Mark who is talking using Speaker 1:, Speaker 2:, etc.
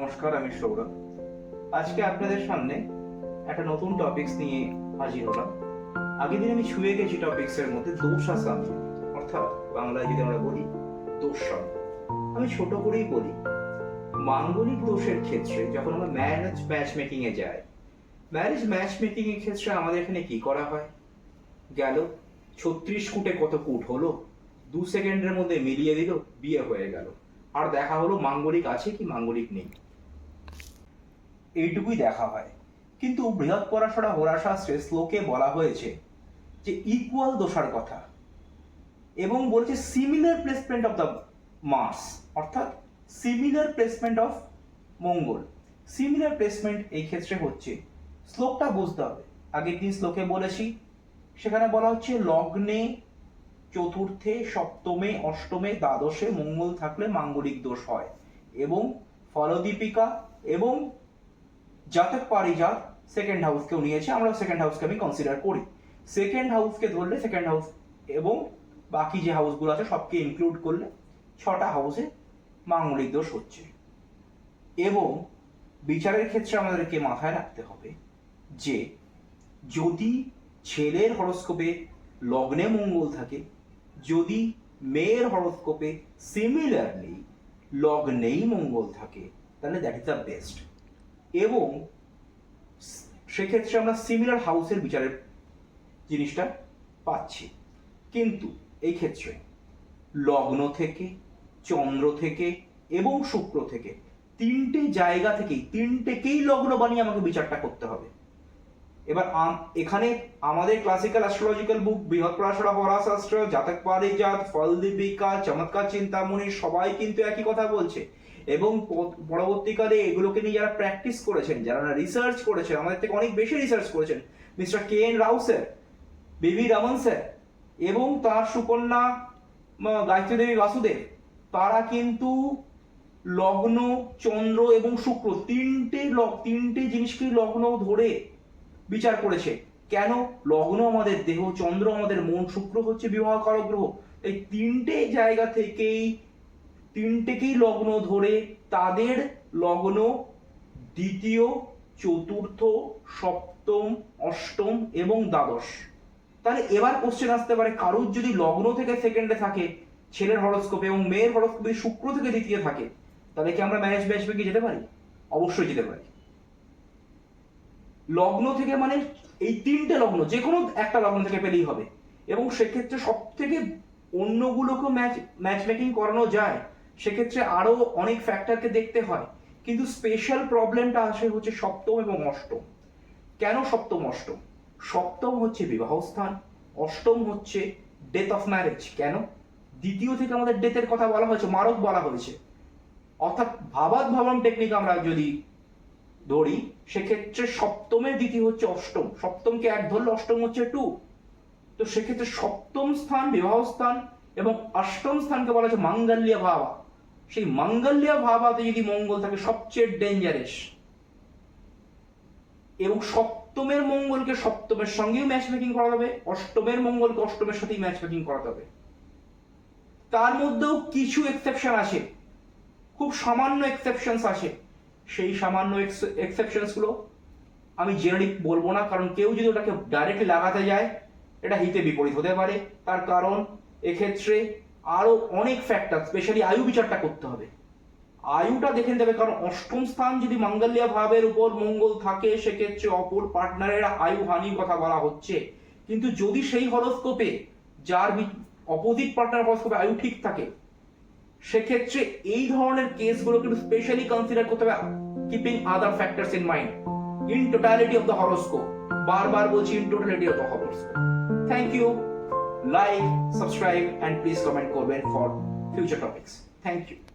Speaker 1: নমস্কার, আমি সৌরভ। আজকে আপনাদের সামনে একটা নতুন টপিকস নিয়ে হাজির হলাম। আগের দিন আমি ছুঁয়ে গেছি টপিকসের মধ্যে দোষাসামি অর্থাৎ বাংলায় যদি আমরা বলি দোষাম আমি ছোট করেই বলি, মাঙ্গলিক দোষের ক্ষেত্রে যখন আমরা ম্যারেজ ম্যাচ মেকিং এ যাই ম্যারেজ ম্যাচ মেকিং এর ক্ষেত্রে আমাদের এখানে কি করা হয়? গেল, ছত্রিশ কুটে কত কুট হলো? দু সেকেন্ডের মধ্যে মিলিয়ে দিল, বিয়ে হয়ে গেল। আর দেখা হলো মাঙ্গলিক আছে কি মাঙ্গলিক নেই। এইটুকুই দেখা হয়। কিন্তু বৃহৎ পরাশরা হোরাশাস্ত্রে শ্লোকে বলা হয়েছে যে ইকুয়াল দোষার কথা এবং বলছে similar placement of the Mars অর্থাৎ সিমিলার প্লেসমেন্ট অফ মঙ্গল। সিমিলার প্লেসমেন্ট এই ক্ষেত্রে হচ্ছে, শ্লোকটা বুঝতে হবে। আগের দিন শ্লোকে বলেছি, সেখানে বলা হচ্ছে লগ্নে চতুর্থে, সপ্তমে, অষ্টমে, দ্বাদশে মঙ্গল থাকলে মাঙ্গলিক দোষ হয় এবং ফলদীপিকা এবং জাতক পারিজাত সেকেন্ড হাউসকেও নিয়েছে আমরা সেকেন্ড হাউসকে আমি কনসিডার করি। সেকেন্ড হাউসকে ধরলে সেকেন্ড হাউস এবং বাকি যে হাউসগুলো আছে, সবকে ইনক্লুড করলে ছটা হাউসে মাঙ্গলিক দোষ হচ্ছে। এবং বিচারের ক্ষেত্রে আমাদেরকে মাথায় রাখতে হবে যে, যদি ছেলের হরস্কোপে লগ্নে মঙ্গল থাকে, যদি মেয়ের হরস্কোপে সিমিলারলি লগ্নেই মঙ্গল থাকে, তাহলে দ্যাট ইজ দ্য বেস্ট এবং সেক্ষেত্রে আমরা সিমিলার হাউসের বিচারের জিনিসটা পাচ্ছি। কিন্তু এই ক্ষেত্রে লগ্ন থেকে, চন্দ্র থেকে এবং শুক্র থেকে তিনটে জায়গা থেকেই, তিনটেকেই লগ্ন বানিয়ে আমাকে বিচারটা করতে হবে। এবার এখানে আমাদের ক্লাসিক্যাল অ্যাস্ট্রোলজিক্যাল বুক বৃহৎ পরাশরা হরাশাস্ত্র জাতক পারিজাত ফলদীপিকা চমৎকার চিন্তামণি, সবাই কিন্তু একই কথা বলছে। এবং পরবর্তীকালে এগুলোকে নিয়ে যারা প্র্যাকটিস করেছেন, যারা রিসার্চ করেছেন, আমাদের থেকে অনেক বেশি রিসার্চ করেছেন mister K N Rao sir BV Raman sir এবং তার সুকন্যা গায়ত্রী দেবী বাসুদেব, তারা কিন্তু লগ্ন, চন্দ্র এবং শুক্র তিনটে তিনটে জিনিসকে লগ্ন ধরে বিচার করেছে। কেন? লগ্ন আমাদের দেহ, চন্দ্র আমাদের মন, শুক্র হচ্ছে বিবাহ কারক গ্রহ এই তিনটে জায়গা থেকেই, তিনটেকেই লগ্ন ধরে তাদের লগ্ন দ্বিতীয়, চতুর্থ, সপ্তম, অষ্টম এবং দ্বাদশ। তাহলে এবার কোশ্চেন আসতে পারে, কারুর যদি লগ্ন থেকে সেকেন্ডে থাকে, ছেলের হরস্কোপে এবং মেয়ের হরস্কোপে শুক্র থেকে দ্বিতীয় থাকে, তাহলে কি আমরা ম্যারেজ ম্যাচ কি যেতে পারি অবশ্যই যেতে পারি লগ্ন থেকে মানে এই তিনটে লগ্ন যে কোনো একটা লগ্ন থেকে পেলেই হবে। এবং সেক্ষেত্রে সব থেকে অন্যগুলোকেও ম্যাচ ম্যাচ মেকিং করানো যায়, সেক্ষেত্রে আরও অনেক ফ্যাক্টরকে দেখতে হয়। কিন্তু স্পেশাল প্রবলেমটা আসে হচ্ছে সপ্তম এবং অষ্টম। কেন সপ্তম, অষ্টম? সপ্তম হচ্ছে বিবাহ স্থান অষ্টম হচ্ছে ডেথ অফ ম্যারেজ কেন? দ্বিতীয় থেকে আমাদের ডেথের কথা বলা হয়েছে, মারক বলা হয়েছে। অর্থাৎ ভাবাত ভাবম টেকনিক আমরা যদি ধরি সেক্ষেত্রে সপ্তমের দ্বিতীয় হচ্ছে অষ্টম। সপ্তমকে এক ধরলে অষ্টম হচ্ছে টু তো সেক্ষেত্রে সপ্তম স্থান, বিবাহ স্থান এবং অষ্টম স্থানকে বলা হচ্ছে মাঙ্গল্য ভাবা। সেই মাঙ্গল্য ভাবাতে যদি মঙ্গল থাকে, সবচেয়ে ডেঞ্জারাস এবং সপ্তমের মঙ্গলকে সপ্তমের সঙ্গেই ম্যাচ মেকিং করা যাবে অষ্টমের মঙ্গলকে অষ্টমের সাথেই ম্যাচ মেকিং করা যাবে তার মধ্যেও কিছু এক্সেপশন আছে। খুব সামান্য এক্সেপশনস আছে। সেই সামান্য এক্সেপশনসগুলো আমি জেনারেলি বলব না, কারণ কেউ যদি ওটাকে ডাইরেক্টলি লাগাতে যায়, এটা হিতে বিপরীত হতে পারে। তার কারণ এক্ষেত্রে আরও অনেক ফ্যাক্টর স্পেশালি আয়ু বিচারটা করতে হবে। আয়ুটা দেখে নিতে হবে, কারণ অষ্টম স্থান যদি মঙ্গল্য ভাবের উপর মঙ্গল থাকে, সেক্ষেত্রে অপর পার্টনারের আয়ু হানির কথা বলা হচ্ছে। কিন্তু যদি সেই হরস্কোপে যার অপোজিট পার্টনার হরস্কোপে আয়ু ঠিক থাকে সেক্ষেত্রে এই ধরনের কেসগুলো কিন্তু স্পেশালি কনসিডার করতে হবে keeping other factors in mind in totality of the horoscope বারবার বলছি in totality of the horoscope thank you like subscribe and please comment করবেন for future topics thank you